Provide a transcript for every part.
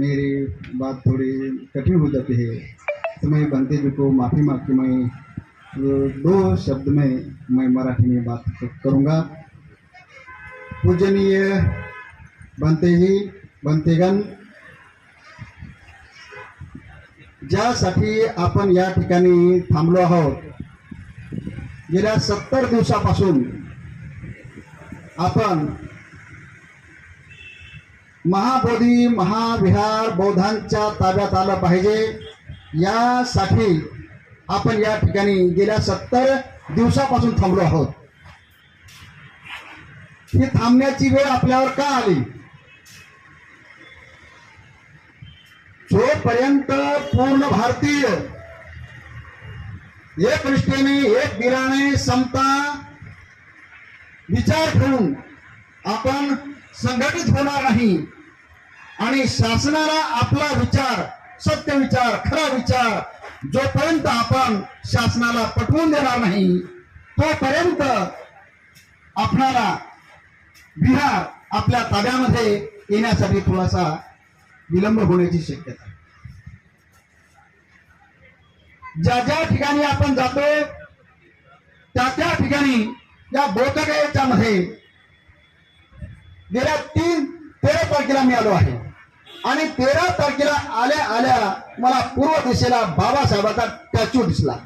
मेरी बात थोड़ी कठिन हो जाती है। तो मैं बनते जी को माफ़ी मांग के मैं दो शब्द में मैं मराठी में बात करूँगा। पूजनीय बनते जी बनतेगण ज्यासाठी आपण या ठिकाणी थांबलो आहोत। गेल्या सत्तर दिवसापासून महाबोधी महाविहार बौद्धांच्या ताब्यात आलं पाहिजे. यासाठी आपण या ठिकाणी गेल्या सत्तर दिवसापासून थांबलो आहोत. ही थांबण्याची वेळ आपल्यावर का आली? जोपर्यंत पूर्ण भारतीय एक दृष्टीने एक दिलाने समता विचार ठेवून आपण संघटित होणार नाही आणि शासनाला आपला विचार सत्य विचार खरा विचार जोपर्यंत आपण शासनाला पटवून देणार नाही तोपर्यंत आपणाला बिहार आपल्या ताब्यामध्ये येण्यासाठी थोडासा विलंब होण्याची शक्यता ज्या ज्या ठिकाणी आपण जातो त्या त्या ठिकाणी या बोधगयेच्या मध्ये गेल्या तीन तेरा तारखेला मी आलो आहे. आणि तेरा तारखेला आल्या आल्या मला पूर्व दिशेला बाबासाहेबाचा स्टॅच्यू दिसला.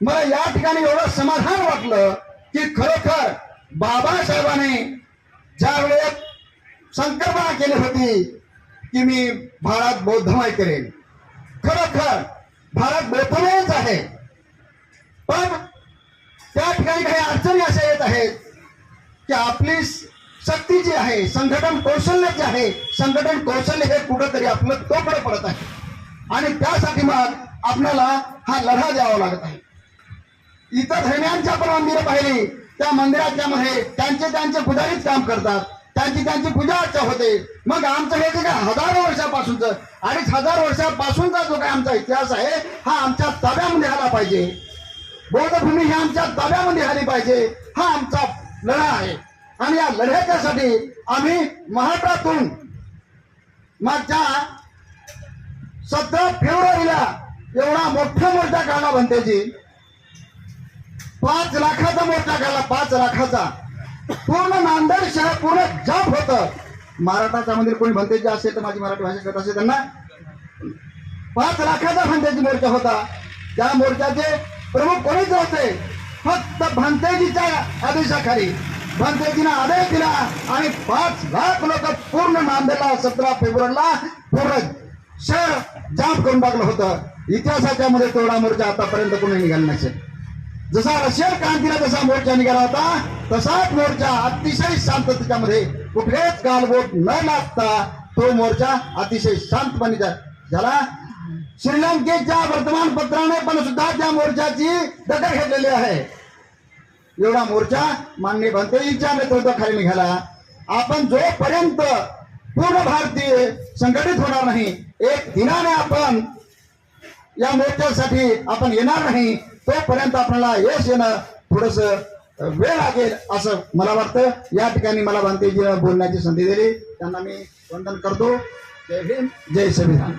मला या ठिकाणी एवढं समाधान वाटलं की खरोखर बाबासाहेबाने ज्या वेळेस संकल्पना केली होती की मी भारत बौद्धमय करेन. खरोखर भारत बौद्धमयच आहे. पण त्या ठिकाणी काही अडचणी अशा येत आहेत की आपली शक्ती जी आहे संघटन कौशल्य जे आहे संघटन कौशल्य हे कुठंतरी आपलं तोकडं पडत आहे. आणि त्यासाठी मग आपल्याला हा लढा द्यावा लागत आहे. इतर धर्म्यांच्या पण मंदिरं पाहिली त्या मंदिराच्या मध्ये त्यांचे त्यांचे पुजारीच काम करतात. त्यांची त्यांची पूजा अर्चा होते. मग आमचं हे जे काय हजारो वर्षापासूनच अडीच हजार वर्षापासूनचा जो काय आमचा इतिहास आहे हा आमच्या ताब्यामध्ये आला पाहिजे. बौद्धभूमी ही आमच्या ताब्यामध्ये आली पाहिजे. हा आमचा लढा आहे. आणि या लढ्याच्यासाठी आम्ही महाराष्ट्रातून मागच्या सतरा फेब्रुवारीला एवढा मोठा मोर्चा काढला बनतेजी पाच लाखाचा मोर्चा काढला पाच लाखाचा. पूर्ण नांदेड शहर पूर्ण जप होत. महाराष्ट्राच्या मंदिर कोणी भंतेजी असेल तर माझी मराठी भाषा करत असेल त्यांना. पाच लाखाचा भंतेजी मोर्चा होता. त्या मोर्चाचे प्रमुख कोणीच होते फक्त भंतेजीच्या आदेशाखाली. म्हणजे भंतेजीनं आदेश दिला आणि पाच लाख लोक पूर्ण नांदेडला सतरा फेब्रुवारीला पूर्ण शहर जाम करून टाकलं होतं. इतिहासाच्या मध्ये तेवढा मोर्चा आतापर्यंत कोणी निघाला नसेल. जसा रशियन क्रांतीला जसा मोर्चा निघाला होता तसाच मोर्चा अतिशय शांततेच्या मध्ये कुठलेच गालबोट न लागता तो मोर्चा अतिशय शांतपणे झाला. श्रीलंकेच्या वर्तमानपत्राने पण सुद्धा त्या मोर्चाची दखल घेतलेली आहे. एवढा मोर्चा मान्य भंतेजीच्या नेतृत्वाखाली निघाला. आपण जोपर्यंत पूर्ण भारतीय संघटित होणार नाही एक दिनाने आपण या मोर्चासाठी आपण येणार नाही तोपर्यंत आपल्याला यश येणं थोडस वेळ लागेल असं मला वाटतं. या ठिकाणी मला भांतेजीनं बोलण्याची संधी दिली. त्यांना मी वंदन करतो. जय भीम जय संविधान.